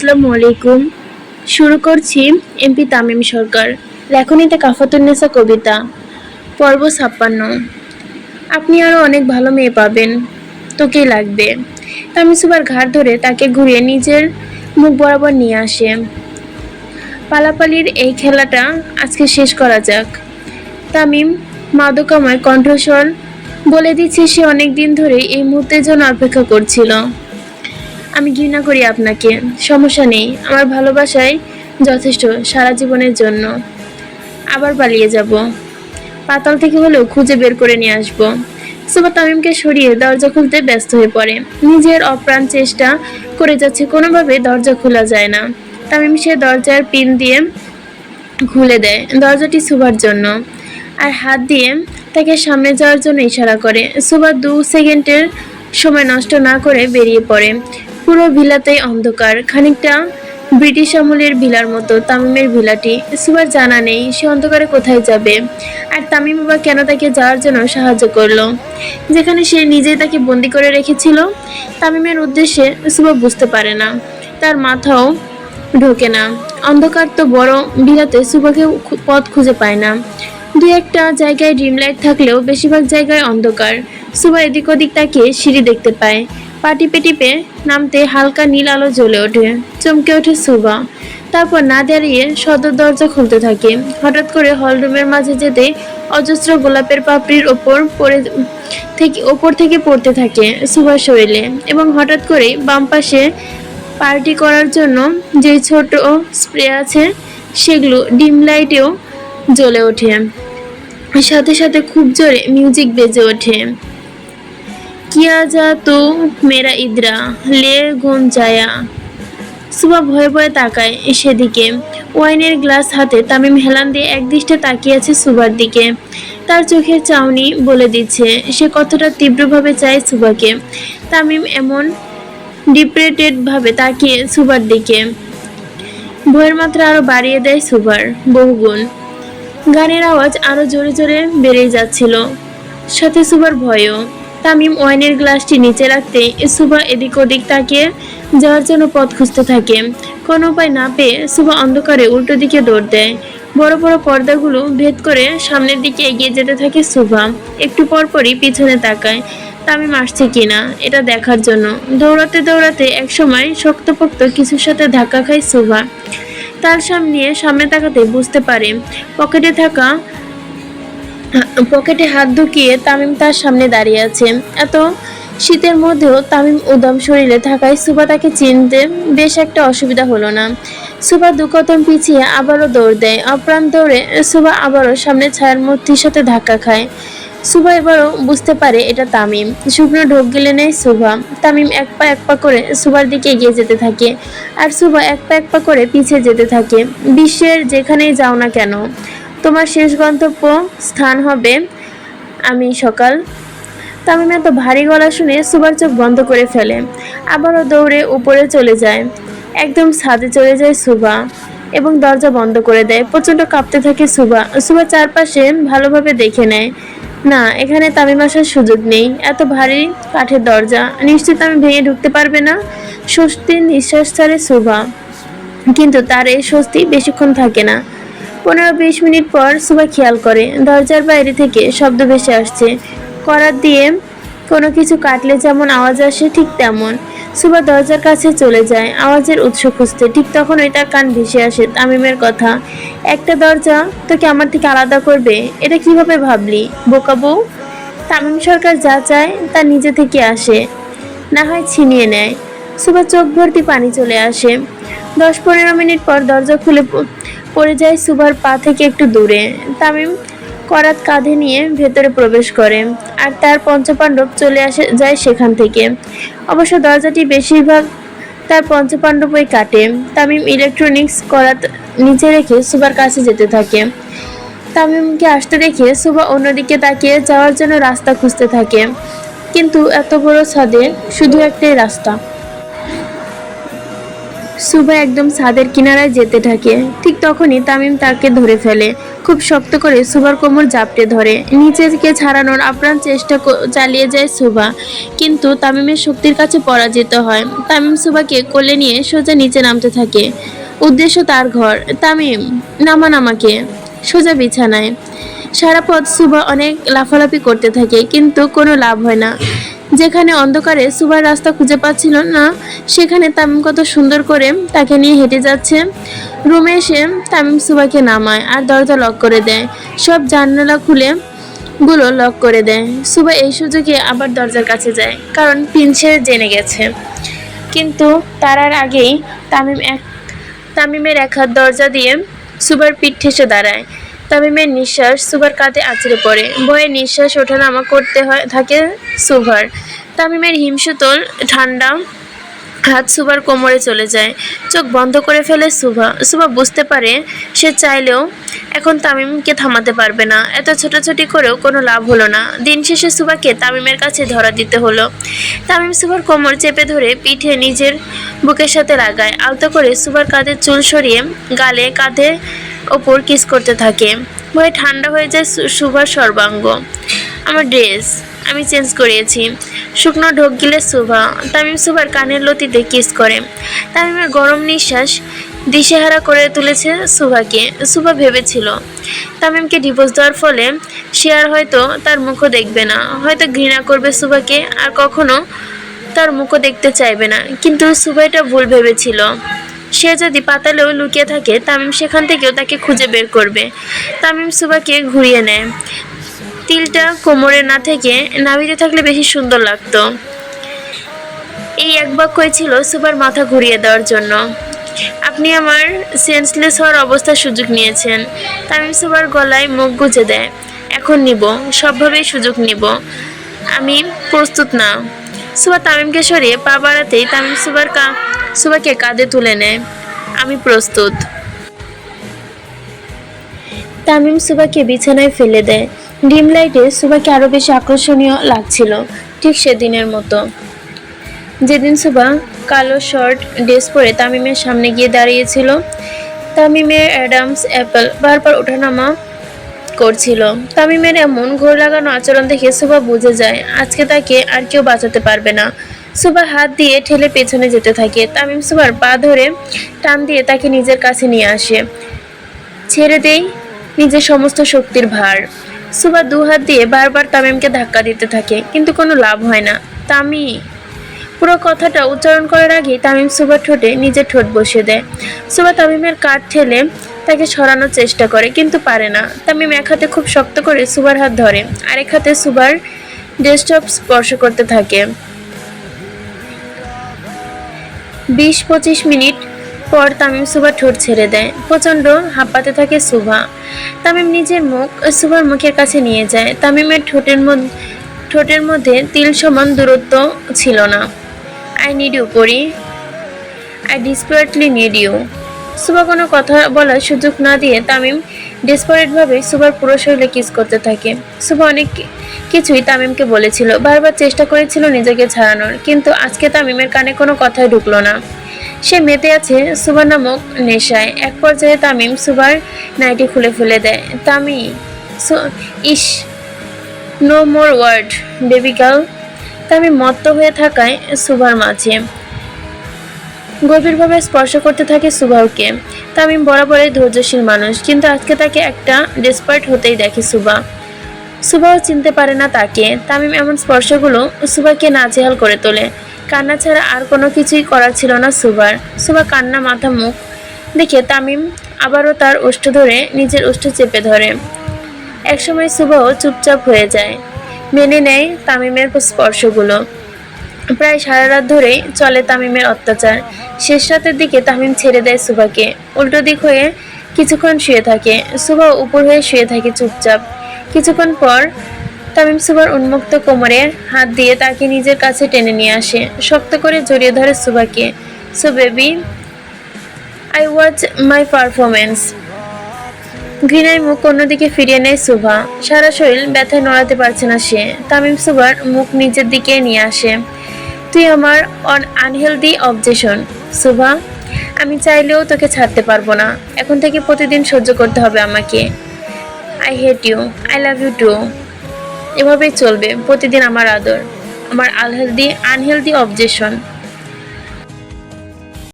আসসালামু আলাইকুম। শুরু করছি এমপি তামিম সরকার, লেখনীতে কাফাতুন্নেসা কবিতা, পর্ব ছাপ্পান্ন। আপনি আরও অনেক ভালো মেয়ে পাবেন, তোকেই লাগবে। তামিম সুবার ঘাড় ধরে তাকে ঘুরিয়ে নিজের মুখ বরাবর নিয়ে আসে। পালাপালির এই খেলাটা আজকে শেষ করা যাক। তামিম মাদকাময় কণ্ঠস্বর বলে দিচ্ছে সে অনেক দিন ধরে এই মুহূর্তের জন্য অপেক্ষা করছিল। আমি ঘৃণা করি আপনাকে। সমস্যা নেই, আমার ভালোবাসাই যথেষ্ট সারা জীবনের জন্য। আবার পালিয়ে যাব। পাতাল থেকে হলেও খুঁজে বের করে নিয়ে আসব। সুবা তামিমকে সরিয়ে দরজা খুলতে ব্যস্ত হয়ে পড়ে। নিজের অপ্রাণ চেষ্টা করে যাচ্ছে, কোনোভাবে দরজা খোলা যায় না। তামিম সে দরজার পিন দিয়ে খুলে দেয়, দরজাটি সুবার জন্য। আর হাত দিয়ে তাকে সামনে যাওয়ার জন্য ইশারা করে। সুবা দু সেকেন্ডের সময় নষ্ট না করে বেরিয়ে পড়ে। পুরো ভিলাতেই অন্ধকার। খানিকটা ব্রিটিশ আমলের ভিলার মতো তামিমের ভিলাটি। সুবার জানা নেই সে অন্ধকারে কোথায় যাবে। আর তামিম বাবা কেন তাকে যাওয়ার জন্য সাহায্য করল? যেখানে সে নিজেই তাকে বন্দি করে রেখেছিল, তামিমের উদ্দেশ্যে সুবা বুঝতে পারে না। তার মাথাও ঢোকে না। অন্ধকার তো বড় বিলাতে সুবাকে পথ খুঁজে পায় না। দু একটা জায়গায় ড্রিম লাইট থাকলেও বেশিরভাগ জায়গায় অন্ধকার। সুবা এদিক ওদিক তাকে সিঁড়ি দেখতে পায়। পা টিপে টিপে নামতে হালকা নীল আলো জ্বলে ওঠে, চমকে ওঠে সুবা। তারপর না দাঁড়িয়ে সদর দরজা খুলতে থাকে। হঠাৎ করে হলরুমের মাঝে যেতে অজস্র গোলাপের পাপড়ির ওপর পড়ে, থেকে, ওপর থেকে পড়তে থাকে সুভার শরীরে এবং হঠাৎ করে বাম পাশে পার্টি করার জন্য যে ছোট স্প্রে আছে, সেগুলো ডিম লাইটেও জ্বলে ওঠে। সাথে সাথে খুব জোরে মিউজিক বেজে ওঠে। কিয়া যা তো মেরা ইদরা, লে গুন যায়া। সুবা ভয়ে ভয়ে তাকায় সেদিকে। ওয়াইনের গ্লাস হাতে তামিম হেলান দিয়ে একদৃষ্টে তাকিয়ে আছে সুবার দিকে। তার চোখের চাউনি বলে দিচ্ছে, সে কতটা তীব্রভাবে চায় সুবাকে। তামিম এমন ডিপ্রেটেড ভাবে তাকিয়ে সুবার দিকে। ভয়ের মাত্রা আরও বাড়িয়ে দেয় সুবার, বহুগুণ। গানের আওয়াজ আরও জোরে জোরে বেড়েই যাচ্ছিল। সাথে সুবার ভয়ও। তামিম ওয়াইনের গ্লাসটি নিচে রাখতে সুবা এদিক ওদিক তাকিয়ে যাওয়ার জন্য পথ খুঁজতে থাকে। কোনো উপায় না পেয়ে সুবা অন্ধকারে উল্টো দিকে দৌড় দেয়। বড় বড় পর্দাগুলো ভেদ করে সামনের দিকে এগিয়ে যেতে থাকে সুভা। একটু পরপরই পিছনে তাকায়, তামিম আসছে কিনা এটা দেখার জন্য। দৌড়াতে দৌড়াতে একসময় শক্তপোক্ত কিছুর সাথে ধাক্কা খায় সুভা। তার সামনে সামনে তাকাতে বুঝতে পারে, পকেটে থাকা পকেটে হাত ঢুকিয়ে তামিম তার সামনে দাঁড়িয়ে আছে। এত শীতের মধ্যেও তামিম উদম শরীরে থাকায় সুবা তাকে চিনতে বেশ একটা অসুবিধা হলো না। সুবা দু কদম পিছিয়ে আবারও দৌড় দেয়। অপ্রাণ দৌড়ে সুবা আবারও সামনে ছায়ার মূর্তির সাথে ধাক্কা খায়। সুবা এবারও বুঝতে পারে এটা তামিম। শুকনো ঢোক গেলে নেয় সুভা। তামিম এক পা এক পা করে সুবার দিকে এগিয়ে যেতে থাকে আর সুবা এক পা এক পা করে পিছিয়ে যেতে থাকে। বিশ্বের যেখানেই যাও না কেন। তোমার শেষ গন্তব্য স্থান হবে আমি সকাল। তামিম এত ভারী গলা শুনে সুবার চোখ বন্ধ করে ফেলে। আবারও দৌড়ে উপরে চলে যায়। একদম ছাদে চলে যায় সুবা এবং দরজা বন্ধ করে দেয়। প্রচণ্ড কাঁপতে থাকে সুবা। সুবা চারপাশে ভালোভাবে দেখে নেয়, না, এখানে তামিম আসার সুযোগ নেই। এত ভারী কাঠের দরজা। নিশ্চিত আমি ভেঙে ঢুকতে পারবে না? স্বস্তির নিঃশ্বাস ছাড়ে সুবা। কিন্তু তার এই স্বস্তি বেশিক্ষণ থাকে না। পনেরো বিশ মিনিট পর সুবা খেয়াল করে, দরজার বাইরে থেকে শব্দ ভেসে আসছে। করার দিয়ে কোনো কিছু কাটলে যেমন আওয়াজ আসে ঠিক তেমন। সুবা দরজার কাছে চলে যায়, আওয়াজের উৎস খুঁজতে। ঠিক তখনই তার কান ভেসে আসে তামিমের কথা। একটা দরজা তোকে আমার থেকে আলাদা করবে, এটা কীভাবে ভাবলি? বোকা বউ। তামিম সরকার যা চায় তা নিজে থেকে আসে, না হয় ছিনিয়ে নেয়। সুবা চোখ ভর্তি পানি চলে আসে। দশ পনেরো মিনিট পর দরজা খুলে পড়ে যায় সুভার পা থেকে একটু দূরে। তামিম করাত কাঁধে নিয়ে ভেতরে প্রবেশ করে আর তার পঞ্চপাণ্ডব চলে আসে, যায় সেখান থেকে। অবশ্য দরজাটি বেশিরভাগ তার পঞ্চপাণ্ডবই কাটে। তামিম ইলেকট্রনিক্স করাত নিচে রেখে সুবার কাছে যেতে থাকে। তামিমকে আসতে দেখে সুভা অন্যদিকে তাকিয়ে যাওয়ার জন্য রাস্তা খুঁজতে থাকে। কিন্তু এত বড় ছাদে শুধু একটাই রাস্তা। সুবা একদম ছাদের কিনারায় যেতে থাকে। ঠিক তখনই তামিম তাকে ধরে ফেলে। খুব শক্ত করে সুভার কোমর জাপটে ধরে। নিচেকে ছাড়ানোর আপ্রাণ চেষ্টা চালিয়ে যায় সুভা কিন্তু তামিমের শক্তির কাছে পরাজিত হয়। তামিম সুভাকে কোলে নিয়ে সোজা নিচে নামতে থাকে। উদ্দেশ্য তার ঘর। তামিম নামান আমাকে সোজা বিছানায়। সারা পথ সুভা অনেক লাফালাফি করতে থাকে, কিন্তু কোনো লাভ হয় না। যেখানে অন্ধকারে সুভার রাস্তা খুঁজে পাচ্ছিল না, সেখানে তামিম কত সুন্দর করে তাকে নিয়ে হেঁটে যাচ্ছে। রুমে এসে তামিম সুভাকে নামায় আর দরজা লক করে দেয়। সব জানালা খুলে গুলো লক করে দেয়। সুভা এই সুযোগে আবার দরজার কাছে যায়, কারণ পিনছে জেনে গেছে। কিন্তু তার আর আগেই তামিম এক, তামিমের এক হাত দরজা দিয়ে সুবার পিঠ ঠেসে দাঁড়ায়। তামিমের নিঃশ্বাস সুবার কাঁধে আছড়ে পড়ে। ভয়ে নিঃশ্বাস ওঠানামা করতে হয় থাকে সুভার তামিমের হিমশীতল ঠান্ডা হাত সুভার কোমরে চলে যায়। চোখ বন্ধ করে ফেলে সুভা। সুভা বুঝতে পারে, সে চাইলেও এখন তামিমকে থামাতে পারবে না। এত ছোটাছুটি করেও কোনো লাভ হলো না। দিন শেষে সুভাকে তামিমের কাছে ধরা দিতে হলো। তামিম সুভার কোমর চেপে ধরে পিঠে নিজের বুকের সাথে লাগায়। আলতো করে সুভার কাঁধে চুল সরিয়ে গালে কাঁধে ওপর কিস করতে থাকে। ভয়ে ঠান্ডা হয়ে যায় সুভার সর্বাঙ্গ। আমার ড্রেস আমি চেঞ্জ করিয়েছি শুকনো ঢোক গিলে সুভা, তামিম সুভার কানের লতিতে কিস করে। তামিমের গরম নিঃশ্বাস দিশেহারা করে তুলেছে সুভাকে। সুভা ভেবেছিল, তামিমকে ডিভোর্স দেওয়ার ফলে সে আর হয়তো তার মুখও দেখবে না। হয়তো ঘৃণা করবে সুভাকে, আর কখনো তার মুখও দেখতে চাইবে না। কিন্তু সুভা এটা ভুল ভেবেছিল। সে যদি পাতালেও লুকিয়ে থাকে, তামিম সেখান থেকেও তাকে খুঁজে বের করবে। তামিম সুবাকে ঘুরিয়ে নেয়। তিলটা কোমরে না থেকে নাভিতে থাকলে বেশি সুন্দর লাগতো। এই এক বাক্যই ছিল সুবার মাথা ঘুরিয়ে দেওয়ার জন্য। আপনি আমার সেন্সলেস হওয়ার অবস্থার সুযোগ নিয়েছেন। তামিম সুবার গলায় মুখ গুজে দেয়। এখন নিব, সবভাবেই সুযোগ নিব। আমি প্রস্তুত না। সুবা তামিমকে সরিয়ে পা বাড়াতেই তামিম সুবার কা সুবাকে কাঁধে তুলে নেয়। আমি প্রস্তুত। তামিম সুবাকে বিছানায় ফেলে দেয়। ডিম লাইটে সুবাকে আরও বেশি আকর্ষণীয় লাগছিল, ঠিক সেদিনের মতো। যেদিন সুবা কালো শর্ট, ড্রেস পরে তামিমের সামনে গিয়ে দাঁড়িয়েছিল, তামিমের অ্যাডামস অ্যাপেল বারবার ওঠানামা করছিল। তামিমের এমন ঘোর লাগানো আচরণ দেখে সুবা বুঝে যায়, আজকে তাকে আর কেউ বাঁচাতে পারবে না। সুবা হাত দিয়ে ঠেলে পেছনে যেতে থাকে। তামিম সুবার পা ধরে টান দিয়ে তাকে নিজের কাছে নিয়ে আসে। ছেড়ে দেই নিজের সমস্ত শক্তির ভার। সুবা দু হাত দিয়ে বারবার তামিমকে ধাক্কা দিতে থাকে, কিন্তু কোনো লাভ হয় না। তামি, পুরো কথাটা উচ্চারণ করার আগেই তামিম সুবার ঠোঁটে নিজের ঠোঁট বসিয়ে দেয়। সুবা তামিমের কাঠ ঠেলে তাকে সরানোর চেষ্টা করে, কিন্তু পারে না। তামিম এক হাতে খুব শক্ত করে সুবার হাত ধরে, আরেক হাতে সুবার ডেস্কটপ স্পর্শ করতে থাকে। বিশ পঁচিশ মিনিট পর তামিম সুভা ঠোঁট ছেড়ে দেয়। প্রচণ্ড হাঁপাতে থাকে সুভা। তামিম নিজের মুখ সুভার মুখের কাছে নিয়ে যায়। তামিমের ঠোঁটের মধ্যে ঠোঁটের মধ্যে তিল সমান দূরত্ব ছিল না। আই নিড ইউ করি I desperately need you. Subha কোনো কথা বলার সুযোগ না দিয়ে তামিম ডেসপারেটভাবে সুভার পুরো শরীরে কিস করতে থাকে। সুভা অনেক কিছুই তামিমকে বলেছিল। বারবার চেষ্টা করেছিল নিজেকে ছাড়ানোর, কিন্তু আজকে তামিমের কানে কোনো কথাই ঢুকলো না। সে মেতে আছে সুভা নামক নেশায়। এক পর্যায়ে তামিম সুভার নাইটি খুলে ফেলে দেয়। Tami is no more word baby girl Tamim মত্ত হয়ে থাকায় সুভার মাঝে। গভীরভাবে স্পর্শ করতে থাকে সুবাহকে। তামিম বরাবরই ধৈর্যশীল মানুষ, কিন্তু আজকে তাকে একটা ডেসপার্ট হতেই দেখে সুবা। সুবাহ চিনতে পারে না তাকে। তামিম এমন স্পর্শগুলো সুবাকে নাজেহাল করে তোলে। কান্না ছাড়া আর কোনো কিছুই করার ছিল না সুবার। সুবা কান্না, মাথা, মুখ দেখে তামিম আবারও তার ওষ্ঠ ধরে নিজের ওষ্ঠ চেপে ধরে। একসময় সুবাহ চুপচাপ হয়ে যায়। মেনে নেয় তামিমের স্পর্শগুলো। প্রায় সারা রাত ধরেই চলে তামিমের অত্যাচার। শেষ রাতের দিকে তামিম ছেড়ে দেয় সুভাকে। উল্টো দিক হয়ে কিছুক্ষণ শুয়ে থাকে। সুভা উপর হয়ে শুয়ে থাকে চুপচাপ। কিছুক্ষণ পর তামিম সুভার উন্মুক্ত কোমরের হাত দিয়ে তাকে নিজের কাছে টেনে নিয়ে আসে। শক্ত করে জড়িয়ে ধরে সুভাকে। So baby I watch my performance ঘৃণায় মুখ অন্যদিকে ফিরিয়ে নেয় সুভা। সারা শরীর ব্যথায় নড়াতে পারছে না সে। তামিম সুভার মুখ নিজের দিকে নিয়ে আসে। তুই আমার অন আনহেলদি অবজেশন সুভা। আমি চাইলেও তোকে ছাড়তে পারব না। এখন থেকে প্রতিদিন সহ্য করতে হবে আমাকে। I hate you I love you too এভাবেই চলবে প্রতিদিন আমার আদর। আমার আনহেলদি আনহেলদি অবজেশন